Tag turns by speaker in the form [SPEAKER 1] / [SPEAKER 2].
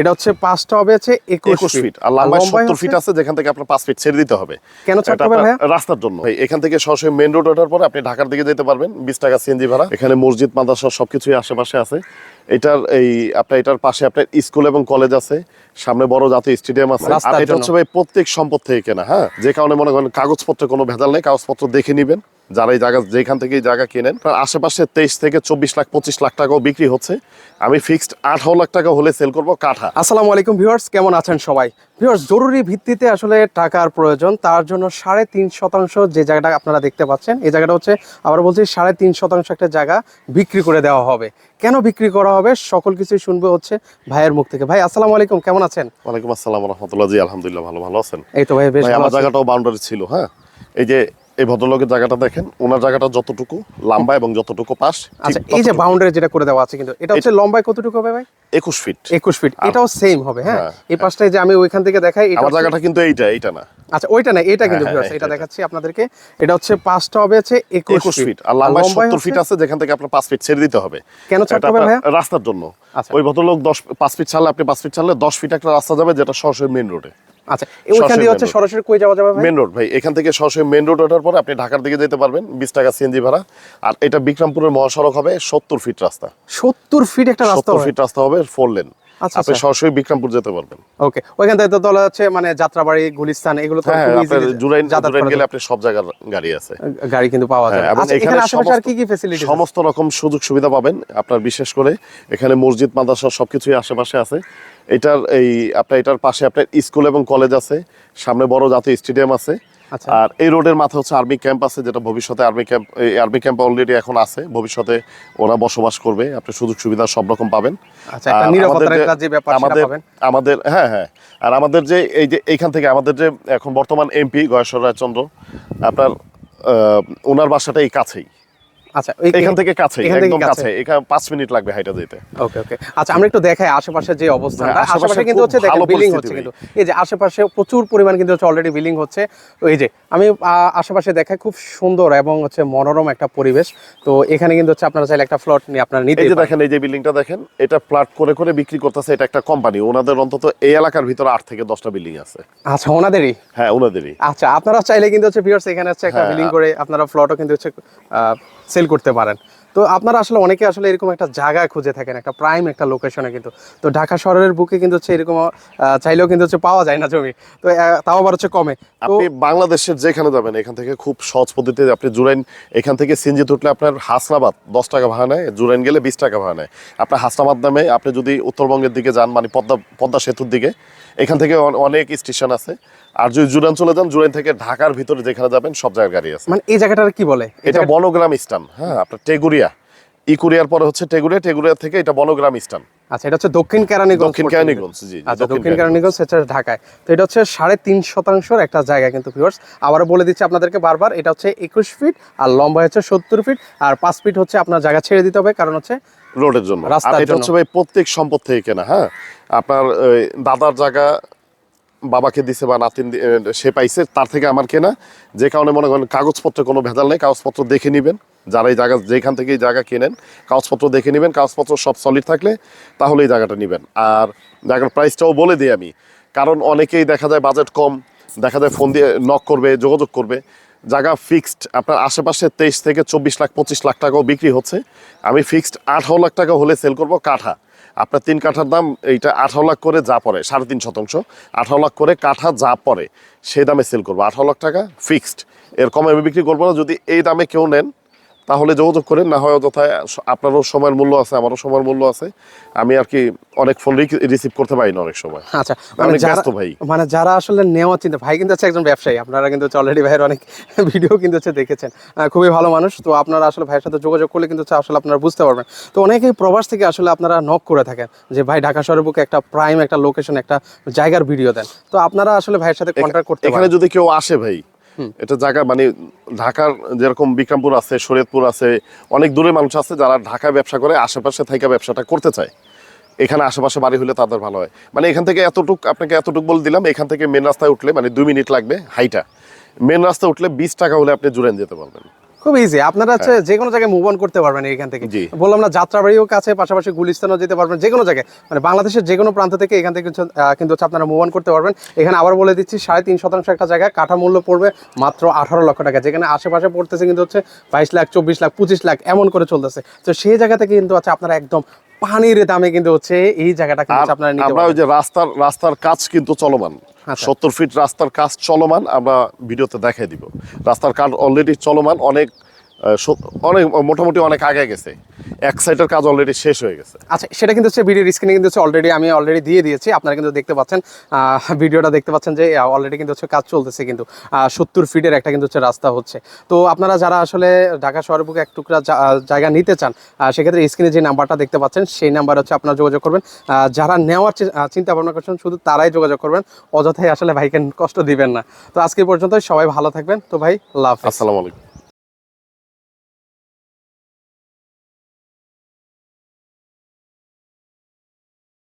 [SPEAKER 1] এটা হচ্ছে পাঁচটা হবে হচ্ছে একুশ ফিট
[SPEAKER 2] আর লম্বায়
[SPEAKER 1] লম্বায়
[SPEAKER 2] সত্তর ফিট আছে যেখান থেকে আপনার পাঁচ ফিট ছেড়ে দিতে হবে।
[SPEAKER 1] কেন ছাড়তে হবে
[SPEAKER 2] রাস্তার জন্য। এখান থেকে সরাসরি মেন রোড ওঠার পরে আপনি ঢাকার দিকে যেতে পারবেন বিশ টাকা সিএনজি ভাড়া। এখানে মসজিদ মাদ্রাসা সবকিছুই আশেপাশে আছে। এটার এই আপনার এটার পাশে আপনার স্কুল এবং কলেজ আছে। সামনে বড় জাতীয় স্টেডিয়াম আছে। আর এটা হচ্ছে ভাই প্রত্যেক সম্পদ থেকে কেনা হ্যাঁ? যে কারণে মনে করেন কাগজপত্রে কোনো ভেজাল নেই কাগজপত্র দেখে নিবেন। যারা এই জায়গা যেখান থেকে এই জায়গা কেনেন তার আশেপাশে তেইশ থেকে চব্বিশ লাখ পঁচিশ লাখ টাকাও বিক্রি হচ্ছে। আমি ফিক্সড আঠারো লাখ টাকা হলে সেল করব কাঠা।
[SPEAKER 1] আসসালামু আলাইকুম ভিউয়ার্স কেমন আছেন সবাই? ভিউয়ার্স জরুরি ভিত্তিতে আসলে টাকার প্রয়োজন তার জন্য সাড়ে তিন শতাংশ যে জায়গাটা আপনারা দেখতে পাচ্ছেন এই জায়গাটা হচ্ছে আবার বলছি সাড়ে তিন শতাংশ একটা জায়গা বিক্রি করে দেওয়া হবে। কেন বিক্রি করা হবে? সকল কিছুই শুনবে হচ্ছে ভাইয়ের মুখ থেকে। ভাই আসসালামু আলাইকুম কেমন আছেন?
[SPEAKER 2] ওয়ালাইকুম আসসালাম রহমতুল্লাহ। জি আলহামদুলিল্লাহ ভালো ভালো আছেন।
[SPEAKER 1] এই তো ভাই বেশ
[SPEAKER 2] আমার জায়গাটাও বাউন্ডারি ছিল হ্যাঁ? এই যে এই ভদ্রলোকের জায়গাটা দেখেন ওনার জায়গাটা যতটুকু লম্বা এবং যতটুকু পাশ
[SPEAKER 1] আচ্ছা এই যে বাউন্ডারি যেটা করে দেওয়া আছে কিন্তু এটা হচ্ছে লম্বায় কতটুকু হবে ভাই?
[SPEAKER 2] একুশ ফিট
[SPEAKER 1] একুশ ফিট এটাও সেম হবে হ্যাঁ?
[SPEAKER 2] হ্যাঁ,
[SPEAKER 1] এই পাশটায় যে আমি ওইখান থেকে দেখাই এটা
[SPEAKER 2] আমার জায়গাটা কিন্তু এইটা এইটা না।
[SPEAKER 1] আচ্ছা ওইটা না এটা কিন্তু
[SPEAKER 2] হ্যাঁ, হ্যাঁ,
[SPEAKER 1] এটা
[SPEAKER 2] এটা।
[SPEAKER 1] দেখাচ্ছি আপনাদেরকে। এটা হচ্ছে পাঁচটা হবে একুশ
[SPEAKER 2] একুশ ফিট আর লম্বায় সত্তর ফিট আছে যেখান থেকে আপনার পাঁচ ফিট ছেড়ে দিতে হবে।
[SPEAKER 1] কেন ছাড়তে হবে ভাইয়া?
[SPEAKER 2] রাস্তার জন্য।
[SPEAKER 1] আচ্ছা।
[SPEAKER 2] ওই ভদ্রলোক দশ পাঁচ ফিট ছাড়লে আপনি পাঁচ ফিট ছাড়লে দশ ফিট একটা রাস্তা যাবে যেটা সরাসরি মেইন রোডে
[SPEAKER 1] আচ্ছা ওইখান দিয়ে হচ্ছে। সরাসরি কই যাওয়া যাবে
[SPEAKER 2] মেন রোড ভাই এখান থেকে সরাসরি মেন রোড ওঠার পরে আপনি ঢাকার দিকে যেতে পারবেন বিশ টাকা সিএনজি ভাড়া। আর এটা বিক্রমপুরের মহাসড়ক হবে সত্তর ফিট রাস্তা।
[SPEAKER 1] সত্তর ফিট একটা রাস্তা
[SPEAKER 2] ফিট রাস্তা হবে ফোর লেন আপনি
[SPEAKER 1] আচ্ছা।
[SPEAKER 2] সরাসরি বিক্রমপুর যেতে পারবেন।
[SPEAKER 1] ওকে ওইখান থেকে তো তোলা হচ্ছে মানে যাত্রাবাড়ি গুলিস্তান এগুলো তো
[SPEAKER 2] হ্যাঁ
[SPEAKER 1] খুব
[SPEAKER 2] আপনার
[SPEAKER 1] easily
[SPEAKER 2] জুরাইন জুরাইন গেলে আপনি সব জায়গার গাড়ি আছে।
[SPEAKER 1] গাড়ি কিন্তু পাওয়া যায়।
[SPEAKER 2] হ্যাঁ, এবং
[SPEAKER 1] আচ্ছা এখানে আশেপাশে আর কি কি ফ্যাসিলিটি
[SPEAKER 2] সমস্ত রকম সুযোগ সুবিধা পাবেন। আপনার বিশেষ করে এখানে মসজিদ মাদ্রাসা সবকিছুই আশেপাশে আছে। এটার এই আপনার এটার পাশে আপনার স্কুল এবং কলেজ আছে। সামনে বড় জাতীয় স্টেডিয়াম আছে।
[SPEAKER 1] আচ্ছা।
[SPEAKER 2] আর এই রোডের মাথা হচ্ছে আর্মি ক্যাম্প আছে যেটা ভবিষ্যতে আর্মি ক্যাম্প এই আর্মি ক্যাম্প অলরেডি এখন আছে। ভবিষ্যতে ওরা বসবাস করবে আপনি সুযোগ সুবিধা সব রকম পাবেন।
[SPEAKER 1] আচ্ছা,
[SPEAKER 2] আমাদের আমাদের
[SPEAKER 1] পাবেন।
[SPEAKER 2] আমাদের হ্যাঁ হ্যাঁ। আর আমাদের যে এই যে এইখান থেকে আমাদের যে এখন বর্তমান এমপি গয়েশ্বর রায়চন্দ্র আপনার আহ, ওনার বাসাটা এই কাছেই।
[SPEAKER 1] আচ্ছা
[SPEAKER 2] এখান থেকে কাছে একদম
[SPEAKER 1] কাছে।
[SPEAKER 2] এখানে মিনিট লাগবে হাইটা যেতে
[SPEAKER 1] ওকে ওকে। আচ্ছা আমরা একটু দেখাই আশেপাশে যে
[SPEAKER 2] হ্যাঁ, আশেপাশে
[SPEAKER 1] কিন্তু হচ্ছে দেখেন বিল্ডিং
[SPEAKER 2] পরিস্থিতি
[SPEAKER 1] হচ্ছে কিন্তু। এই যে আশেপাশে প্রচুর পরিমাণ কিন্তু হচ্ছে অলরেডি বিল্ডিং হচ্ছে। এই যে আমি আশেপাশে দেখাই খুব সুন্দর এবং হচ্ছে মনোরম একটা পরিবেশ। তো এখানে কিন্তু হচ্ছে আপনারা চাইলে একটা প্লট নিয়ে আপনারা নিতে
[SPEAKER 2] এই যে দেখেন এই যে বিল্ডিংটা দেখেন এটা ফ্ল্যাট করে করে বিক্রি করতেছে এটা একটা কোম্পানি ওনাদের অন্তত এই এলাকার ভিতরে আট থেকে দশটা বিল্ডিং আছে।
[SPEAKER 1] আচ্ছা ওনাদেরই?
[SPEAKER 2] হ্যাঁ ওনাদেরই।
[SPEAKER 1] আচ্ছা আপনারা চাইলে কিন্তু হচ্ছে ভিউয়ার্স এখানে হচ্ছে একটা
[SPEAKER 2] হ্যাঁ।
[SPEAKER 1] বিলিং করে আপনারা ফ্লটও কিন্তু হচ্ছে সেল করতে পারেন। তো আপনারা আসলে অনেকে আসলে এরকম একটা জায়গা খুঁজে থাকেন একটা প্রাইম একটা লোকেশনে কিন্তু। তো ঢাকা শহরের বুকে কিন্তু হচ্ছে এরকম চাইলেও কিন্তু হচ্ছে পাওয়া যায় না জমি। তো তাও আবার হচ্ছে কমে।
[SPEAKER 2] আপনি বাংলাদেশের যেখানে যাবেন এখান থেকে খুব সহজ পদ্ধতিতে আপনি জুরাইন এখান থেকে সিনজি উঠলে আপনার হাসনাবাদ দশ টাকা ভাড়া নেয় জুরাইন গেলে বিশ টাকা ভাড়া নেয়। আপনার হাসনাবাদ নামে আপনি যদি উত্তরবঙ্গের দিকে যান মানে পদ্মা পদ্মা সেতুর দিকে এখান থেকে অনেক স্টেশন আছে। আর যদি জুরাইন চলে যান জুরাইন থেকে ঢাকার ভিতরে যেখানে যাবেন সব জায়গায় গাড়ি আছে।
[SPEAKER 1] মানে এই জায়গাটার কি বলে?
[SPEAKER 2] এটা বনগ্রাম স্টান হ্যাঁ আপনার টেগুরিয়া। ইকুরিয়ার পরে হচ্ছে টেগুরিয়া টেগুরিয়া থেকে এটা বনগ্রাম স্টান
[SPEAKER 1] আচ্ছা এটা হচ্ছে দক্ষিণ কেরানীগঞ্জ
[SPEAKER 2] দক্ষিণ কেরানীগঞ্জ, জি,
[SPEAKER 1] আচ্ছা
[SPEAKER 2] দক্ষিণ
[SPEAKER 1] কেরানীগঞ্জ। হচ্ছে ঢাকায়। তো এটা হচ্ছে সাড়ে তিন শতাংশের একটা জায়গা কিন্তু ভিউয়ার্স আবারও বলে দিচ্ছি আপনাদেরকে বারবার এটা হচ্ছে একুশ ফিট আর লম্বা হচ্ছে সত্তর ফিট আর পাঁচ ফিট হচ্ছে আপনার জায়গা ছেড়ে দিতে হবে কারণ হচ্ছে
[SPEAKER 2] রোডের জন্য। আর
[SPEAKER 1] রাস্তার
[SPEAKER 2] এটা হচ্ছে ভাই প্রত্যেক সম্পদ থেকে কেনা হ্যাঁ? আপনার দাদার জায়গা বাবাকে দিছে বা নাতিন সে পাইছে তার থেকে আমার কেনা। যে কারণে মনে করেন কাগজপত্রে কোনো ভেজাল নেই কাগজপত্র দেখে নেবেন। যারা এই জায়গা, যেখান থেকে এই জায়গা কেনেন, কাগজপত্র দেখে নেবেন, কাগজপত্র সব সলিড থাকলে তাহলে এই জায়গাটা নেবেন। আর জায়গার প্রাইসটাও বলে দিই আমি। কারণ অনেকেই দেখা যায় বাজেট কম, দেখা যায় ফোন দিয়ে নক করবে, যোগাযোগ করবে। জায়গা ফিক্সড আপনার আশেপাশে তেইশ থেকে চব্বিশ লাখ, পঁচিশ লাখ টাকাও বিক্রি হচ্ছে। আমি ফিক্সড আঠারো লাখ টাকা হলে সেল করব কাঠা। আপনার তিন কাঠার দাম, এইটা আঠারো লাখ করে যা পড়ে, সাড়ে তিন শতাংশ। আঠারো লাখ করে কাঠা যা পড়ে, সেই দামে সেল করব। আঠারো লাখ টাকা ফিক্সড এর কমে আমি বিক্রি করব না। যদি এই দামে কেউ নেন তাহলে যোগাযোগ করেন না হয় অযথায় আপনারও সময়ের মূল্য আছে আমারও সময়ের মূল্য আছে। আমি আর কি অনেক ফোন রিসিভ করতে পারি না অনেক সময়।
[SPEAKER 1] আচ্ছা মানে
[SPEAKER 2] ব্যস্ত ভাই।
[SPEAKER 1] মানে যারা আসলে নেওয়া চিন্তা ভাই কিন্তু হচ্ছে একজন ব্যবসায়ী আপনারা কিন্তু অলরেডি ভাইয়ের অনেক ভিডিও কিন্তু হচ্ছে দেখেছেন। খুবই ভালো মানুষ তো আপনারা আসলে ভাইয়ের সাথে যোগাযোগ করলে কিন্তু হচ্ছে আসলে আপনারা বুঝতে পারবেন। তো অনেকেই প্রবাস থেকে আসলে আপনারা নক করে থাকেন যে ভাই ঢাকা শহরের বুকে একটা প্রাইম একটা লোকেশন একটা জায়গার ভিডিও দেন। তো আপনারা আসলে ভাইয়ের সাথে কন্ট্যাক্ট করতে
[SPEAKER 2] এখানে যদি কেউ আসে ভাই এটা জায়গা মানে ঢাকার যেরকম বিক্রমপুর আছে, শরীয়তপুর আছে, অনেক দূরে মানুষ আছে যারা ঢাকায় ব্যবসা করে, আশেপাশে থেকে ব্যবসাটা করতে চায়। এখানে আশেপাশে বাড়ি হলে তাদের ভালো হয়। মানে এখান থেকে এতটুক, আপনাকে এতটুক বলে দিলাম, এখান থেকে মেন রাস্তায় উঠলে মানে দুই মিনিট লাগবে হাইটা মেন রাস্তায় উঠলে বিশ টাকা হলে আপনি জুড়েন যেতে পারবেন।
[SPEAKER 1] খুব ইজি আপনারা হচ্ছে যে কোনো জায়গায় মুভ অন করতে পারবেন এখান থেকে।
[SPEAKER 2] হ্যাঁ।
[SPEAKER 1] বললাম না যাত্রাবাড়িও কাছে পাশাপাশি গুলিস্তানও যেতে পারবেন যে কোনো জায়গায়। মানে বাংলাদেশের যে কোনো প্রান্ত থেকে এখান থেকে কিন্তু হচ্ছে আপনারা মুভ অন করতে পারবেন। এখানে আবার বলে দিচ্ছি সাড়ে তিন শতাংশ একটা জায়গায় কাঠা মূল্য পড়বে মাত্র আঠারো লক্ষ টাকা। যেখানে আশেপাশে পড়তেছে কিন্তু হচ্ছে বাইশ লাখ চব্বিশ লাখ পঁচিশ লাখ এমন করে চলতেছে। তো সেই জায়গা থেকে কিন্তু হচ্ছে আপনারা একদম পানির দামে কিন্তু হচ্ছে এই জায়গাটা কিন্তু আপনারা নিতে
[SPEAKER 2] আমরা ওই যে রাস্তার রাস্তার কাজ কিন্তু চলমান।
[SPEAKER 1] আচ্ছা।
[SPEAKER 2] সত্তর ফিট রাস্তার কাজ চলমান আমরা ভিডিওতে দেখাই দিব। রাস্তার কাজ অলরেডি চলমান অনেক অনেক মোটামুটি অনেক আগে গেছে। এক সাইডের কাজ অলরেডি শেষ হয়ে গেছে।
[SPEAKER 1] আচ্ছা সেটা কিন্তু হচ্ছে ভিডিওর স্ক্রিনে কিন্তু হচ্ছে অলরেডি আমি অলরেডি দিয়ে দিয়েছি। আপনারা কিন্তু দেখতে পাচ্ছেন ভিডিওটা দেখতে পাচ্ছেন যে অলরেডি কিন্তু হচ্ছে কাজ চলতেছে কিন্তু সত্তর ফিটের একটা কিন্তু হচ্ছে রাস্তা হচ্ছে। তো আপনারা যারা আসলে ঢাকা শহরের বুকে এক টুকরা জায়গা নিতে চান সেক্ষেত্রে স্ক্রিনে যে নাম্বারটা দেখতে পাচ্ছেন সেই নাম্বার হচ্ছে আপনারা যোগাযোগ করবেন। যারা নেওয়ার চিন্তা ভাবনা করছেন শুধু তারাই যোগাযোগ করবেন। অযথাই আসলে ভাইকে কষ্ট দিবেন না। তো আজকে পর্যন্ত সবাই ভালো থাকবেন। তো ভাই লাভ
[SPEAKER 2] আসসালামু আলাইকুম।